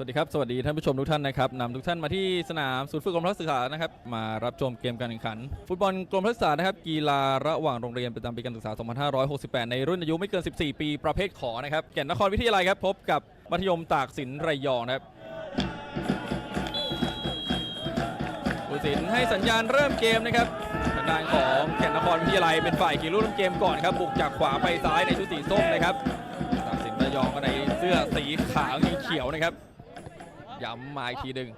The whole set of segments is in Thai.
วัสดีครับ สวัสดีท่านผู้ชมทุกท่านนะครับนำทุกท่านมาที่สนามศูนย์ฝึกกรมพละศึกษานะครับ มารับชมเกมการแข่งขัน ฟุตบอลกรมพละศึกษานะครับ กีฬาระหว่างโรงเรียนประจำปีการศึกษา 2568 ในรุ่นอายุไม่เกิน 14 ปี ประเภทขอนะครับ แก่นนครวิทยาลัยครับ พบกับมัธยมตากสินระยองนะครับผู้สินให้สัญญาณเริ่มเกมนะครับทางด้านของแก่นนครวิทยาลัยเป็นฝ่ายขี่รุ่นเกมก่อนครับ บุกจากขวาไปซ้ายในชุดสีส้มนะครับตากสินระยองก็ในเสื้อสีขาวสีเขียวนะครับ ย้ำมาอีกทีหนึ่ง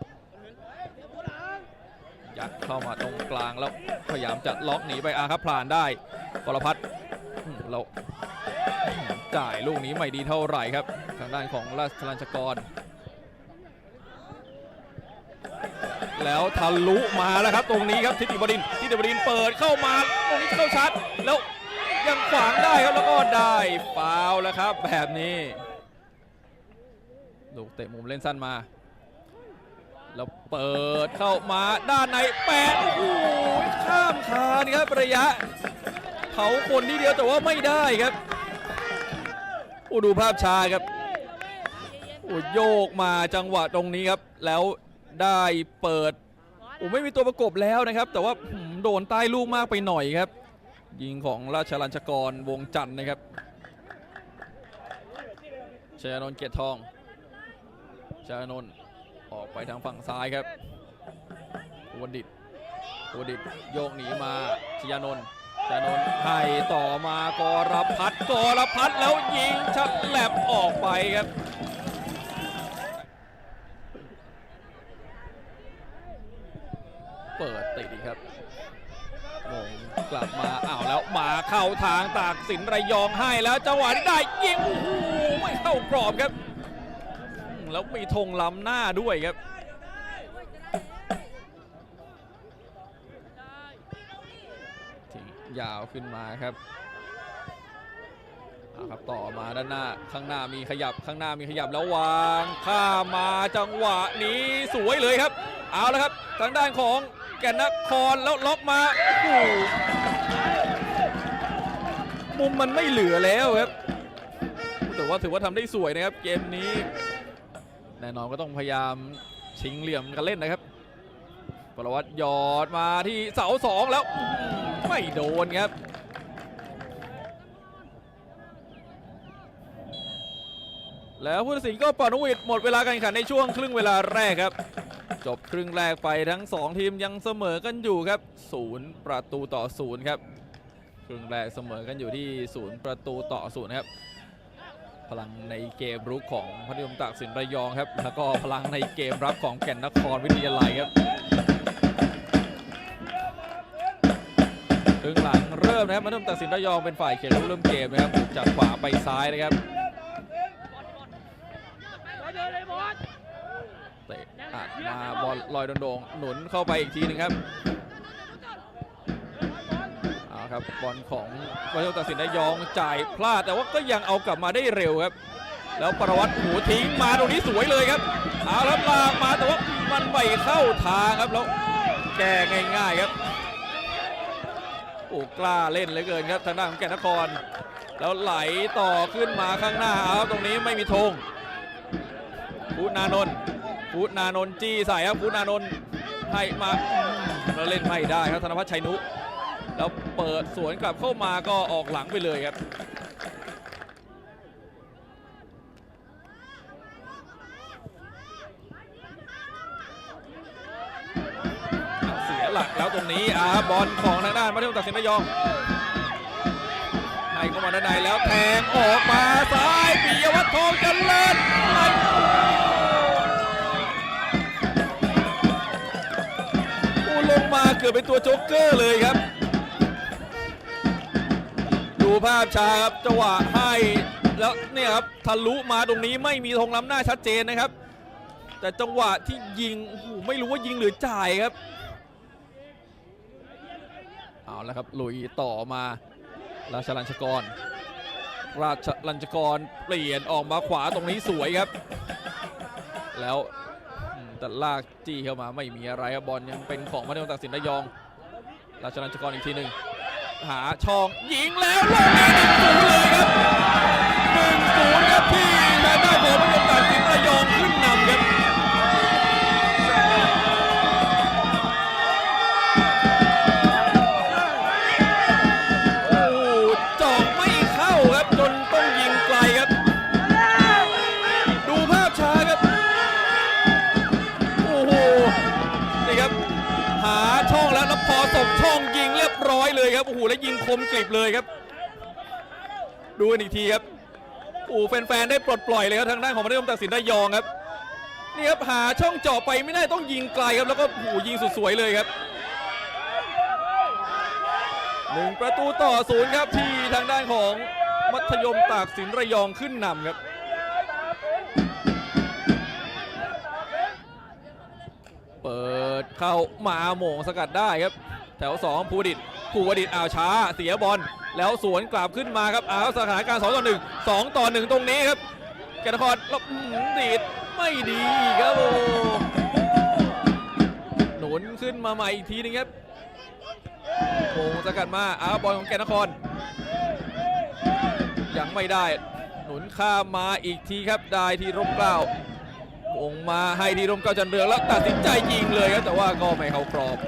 ยัดเข้ามาตรงกลางแล้วพยายามจะล็อกหนีไปอาครับพลานได้กรพัฒน์อืมแล้วอืมจ่ายลูกนี้ไม่ดีเท่าไหร่ครับ ทางด้านของราชลัญชกร แล้วทะลุมาแล้วครับตรงนี้ครับทิติบดินทิติบดินเปิดเข้ามาตรงนี้เข้าชัด แล้วยังขวางได้ครับแล้วก็ได้ฟาวแล้วครับ แบบนี้ ลูกเตะมุมเล่นสั้นมา แล้วเปิดเข้ามาด้านในแปะโอ้โหข้ามคานครับระยะเผาคนทีเดียวแต่ว่าไม่ได้ครับโอ้ดูภาพช้าครับโอ้โยกมาจังหวะตรงนี้ครับ แล้วได้เปิดโอ้ไม่มีตัวประกบแล้วนะครับ แต่ว่าโดนใต้ลูกมากไปหน่อยครับ ยิงของราชลัญชกรวงจันทร์นะครับชยานนท์เกียรติทองชานนท์ ออกไปทางฝั่งซ้ายครับอุวดิตอุวดิตโยกหนีมาชยานนท์ชยานนท์ให้ต่อมากรพัฒน์กรพัฒแล้วยิงชัดแหลบออกไปครับเปิดติดครับมงกลับมาอ้าวแล้วมาเข้าทางตากสินระยองให้แล้วจังหวะที่ได้ยิงโอ้โหไม่เข้ากรอบครับ แล้วมีธงล้ำหน้าด้วยครับ ทิ้งยาวขึ้นมาครับเอาครับต่อมาด้านหน้าข้างหน้ามีขยับข้างหน้ามีขยับแล้ววางข้ามมาจังหวะนี้สวยเลยครับ เอาแล้วครับทางด้านของแก่นนครแล้วล็อกมาโอ้โหมุมมันไม่เหลือแล้วครับ แต่ว่าถือว่าทำได้สวยนะครับเกมนี้ แน่นอนก็ต้องพยายามชิงเหลี่ยมกันเล่นนะครับปรวัตหยอดมาที่เสาสองแล้วไม่โดนครับแล้วผู้ตัดสินก็ปล่อนกหวีดหมดเวลาการแข่งขันในช่วงครึ่งเวลาแรกครับ จบครึ่งแรกไปทั้ง 2 ทีมยังเสมอกันอยู่ครับศูนย์ประตูต่อศูนย์ครับ ครึ่งแรกเสมอกันอยู่ที่ศูนย์ประตูต่อศูนย์ครับ พลังในเกมรุกของพัทยมตากสินระยองครับ แล้วก็พลังในเกมรับของแก่นนครวิทยาลัยครับครึ่งหลังเริ่มนะครับพัทยมตากสินระยองเป็นฝ่ายเขียนลูกเริ่มเกมนะครับบุกจากขวาไปซ้ายนะครับเตะอัดมาบอลลอยโด่งๆหนุนเข้าไปอีกทีหนึงครับ ครับบอลของพัทยมตากสินระยองจ่ายพลาด แต่ว่าก็ยังเอากลับมาได้เร็วครับ แล้วประวัตรหูทิ้งมาตรงนี้สวยเลยครับเอาครับลากมาแต่ว่ามันไม่เข้าทางครับแล้วแก้ง่ายๆครับโอ้กล้าเล่นเหลือเกินครับทางด้านของแก่นนคร แล้วไหลต่อขึ้นมาข้างหน้าเอาครับตรงนี้ไม่มีธงพุทนานนท์พุทนานนท์จี้ใส่ครับพุทนานนท์ให้มาแล้วเล่นไม่ได้ครับธนพัฒน์ชัยนุ แล้วเปิดสวนกลับเข้ามาก็ออกหลังไปเลยครับ เสียหลักแล้วตรงนี้อาบอลของทางด้านมัธยมตัดสินระยองให้เข้ามาด้านในแล้วแทงออกมาซ้ายปิยวัฒน์ทองจริญไม่โอ้ลงมาเกือบเป็นตัวโจ๊กเกอร์เลยครับ ดูภาพช้าครับจังหวะให้แล้วเนี่ยครับทะลุมาตรงนี้ไม่มีธงล้ำหน้าชัดเจนนะครับ แต่จังหวะที่ยิงโอ้โหไม่รู้ว่ายิงหรือจ่ายครับเอาละครับลุยต่อมาราชลัญชกร ราชลัญชกรเปลี่ยนออกมาขวาตรงนี้สวยครับ แล้วแต่ลากจี้เข้ามาไม่มีอะไรครับบอลยังเป็นของมัธยมตักสินระยอง ราชลัญชกรอีกทีหนึ่ง หาช่องยิงแล้วลูกนี้หนึ่งศูนย์เลยครับหนึ่งศูนย์ครับที่ทางด้านของมัธยมตัดสินระยองขึ้น โหแล้วยิงคมกริบเลยครับ ดูกันอีกทีครับโอ้แฟนๆได้ปลดปล่อยเลยครับทางด้านของมัธยมตัดสินระยองครับนี่ครับหาช่องเจาะไปไม่ได้ต้องยิงไกลครับแล้วก็โอ้ยิงสุดสวยเลยครับหนึ่งประตูต่อศูนย์ครับที่ทางด้านของมัธยมตากสินระยองขึ้นนำครับเปิดเข้ามาโหม่งสกัดได้ครับ แถว2ภูดิต ภูวดิตอ้าวช้าเสียบอลแล้วสวนกลับขึ้นมาครับอ้าวสถานการณ์2ต่อ1 2ต่อ1ตรงนี้ครับแกนครล้วอื้อหือดีดไม่ดีครับโอ้หนุนขึ้นมาใหม่อีกทีนึงครับโมงสกัดมาอ้าวบอลของแกนครยังไม่ได้ หนุนข้ามมาอีกทีครับได้ที่ร่มเกล้าวงมาให้ดีร่มเกล้าจันเรืองแล้วตัดสินใจยิงเลยครับแต่ว่าก็ไม่เข้ากรอบ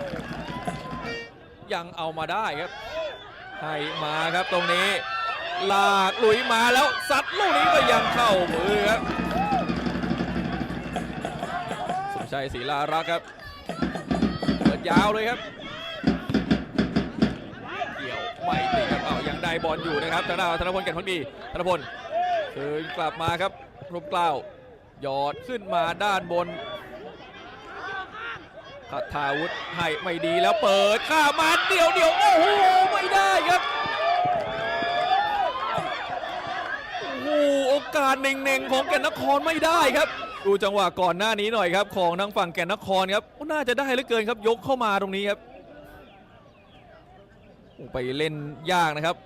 ยังเอามาได้ครับให้มาครับตรงนี้ ลากลุยมาแล้วซัดลูกนี้ก็ยังเข้ามือครับสมชัยศรีลารักครับเปิดยาวเลยครับเกี่ยวไม่ติดครับเอายังได้บอลอยู่นะครับทางด้าธนพลแก่นพักดีธนพลคืนกลับมาครับร่มกล้าหยอดขึ้นมาด้านบน คัทาวุธให้ไม่ดีแล้วเปิดข้ามาเดี่ยวเดี่ยวโอ้โหไม่ได้ครับโอ้โหโอกาสเน่งๆ ของแก่นนครไม่ได้ครับ ดูจังหวะก่อนหน้านี้หน่อยครับ ของทางฝั่งแก่นนครครับน่าจะได้เหลือเกินครับยกเข้ามาตรงนี้ครับไปเล่นยากนะครับ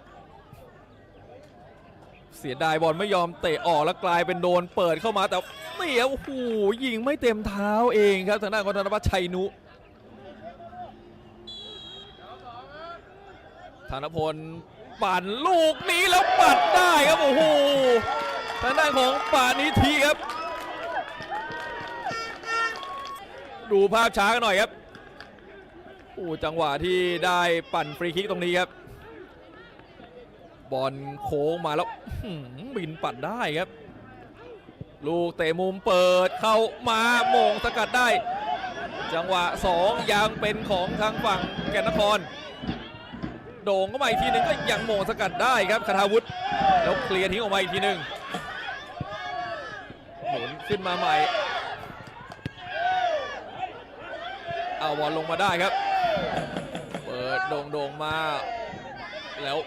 เสียดายบอลไม่ยอมเตะออกแล้วกลายเป็นโดนเปิดเข้ามาแต่นี่ครับโอ้โหยิงไม่เต็มเท้าเองครับทางด้านของธนวัฒน์ชัยนุธนพลปั่นลูกนี้แล้วปัดได้ครับโอ้โหทางด้านของป่านิทีครับ ดูภาพช้ากันหน่อยครับโอ้จังหวะที่ได้ปั่นฟรีคิกตรงนี้ครับ บอลโค้งมาแล้วบินปัดได้ครับ ลูกเตะมุมเปิดเข้ามาโมงสกัดได้ จังหวะ2ยังเป็นของทางฝั่งแก่นนคร โด่งเข้ามาอีกทีหนึ่งก็ยังโมงสกัดได้ครับคาทาวุธแล้วเคลียร์ทิ้งออกมาอีกทีหนึ่งหมุนขึ้นมาใหม่เอาบอลลงมาได้ครับ เปิดโด่งๆมา แล้ว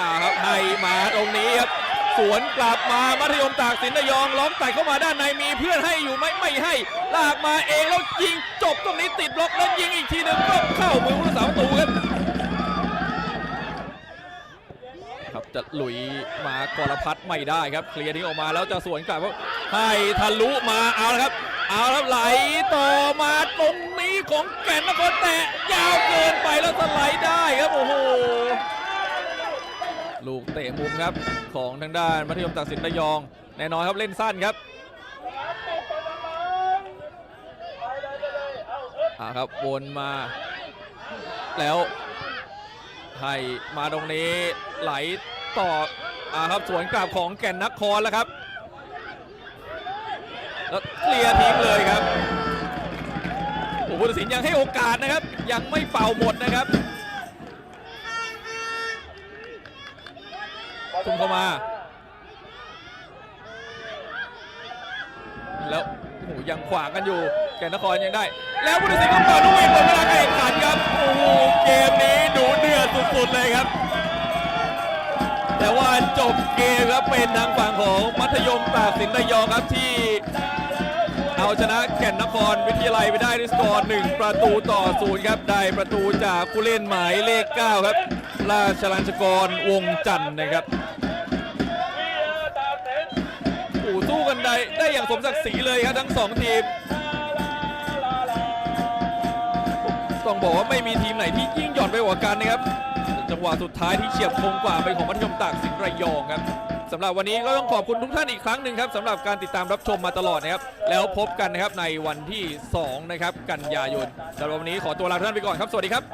อ่าครับให้มาตรงนี้ครับ สวนกลับมามัธยมตากสินระยองล้อมไต่เข้ามาด้านในมีเพื่อนให้อยู่ไหมไม่ให้ ลากมาเองแล้วยิงจบตรงนี้ติดบล็อกแล้วยิงอีกทีหนึ่งก็เข้ามือผู้รักษาประตูครับครับจะหลุยมากรพัฒไม่ได้ครับเคลียร์ทิ้ออกมาแล้วจะสวนกลับว่าให้ทะลุมาเอาละครับ เอาแล้วไหลต่อมาตรงนี้ของแก่นนครแตะยาวเกินไปแล้วสไลด์ได้ครับโอ้โห ลูกเตะมุมครับ ของทางด้านมัธยมตากสินระยอง แน่นอนครับเล่นสั้นครับอ่าครับวนมา แล้วให้มาตรงนี้ไหลต่ออ่าครับสวนกลับของแก่นนครแล้วครับ แล้วเคลียร์ทิ้งเลยครับโอ้โหผู้ตัดสินยังให้โอกาสนะครับ ยังไม่เป่าหมดนะครับ ทุ่มเข้ามา แล้วโอ้ยังขวางกันอยู่ แก่นนครยังได้ แล้วผู้ตัดสินก็เปิดลูกวิ่งหมดเวลาการแข่งขันครับ โอ้โห เกมนี้ดูเดือดสุดๆเลยครับ แต่ว่าจบเกมครับเป็นทางฝั่งของมัธยมตากสินระยองครับที่เอาชนะแก่นนครวิทยาลัยไปได้ด้วยสกอร์1ประตูต่อศูนย์ครับ ได้ประตูจากผู้เล่นหมายเลข 9 ครับ ราชลัญชกรวงจันทร์นะครับ โอ้สู้กันได้ได้อย่างสมศักดิ์ศรีเลยครับทั้งสองทีม ต้องบอกว่าไม่มีทีมไหนที่ยิ่งหย่อนไปกว่ากันนะครับ จังหวะสุดท้ายที่เฉียบคมกว่าเป็นของมัธยมตากสินระยองครับสำหรับวันนี้ก็ต้องขอบคุณทุกท่านอีกครั้งหนึ่งครับสำหรับการติดตามรับชมมาตลอดนะครับ แล้วพบกันนะครับในวันที่ 2 นะครับ กันยายนสำหรับวันนี้ขอตัวลาทุกท่านไปก่อนครับ สวัสดีครับ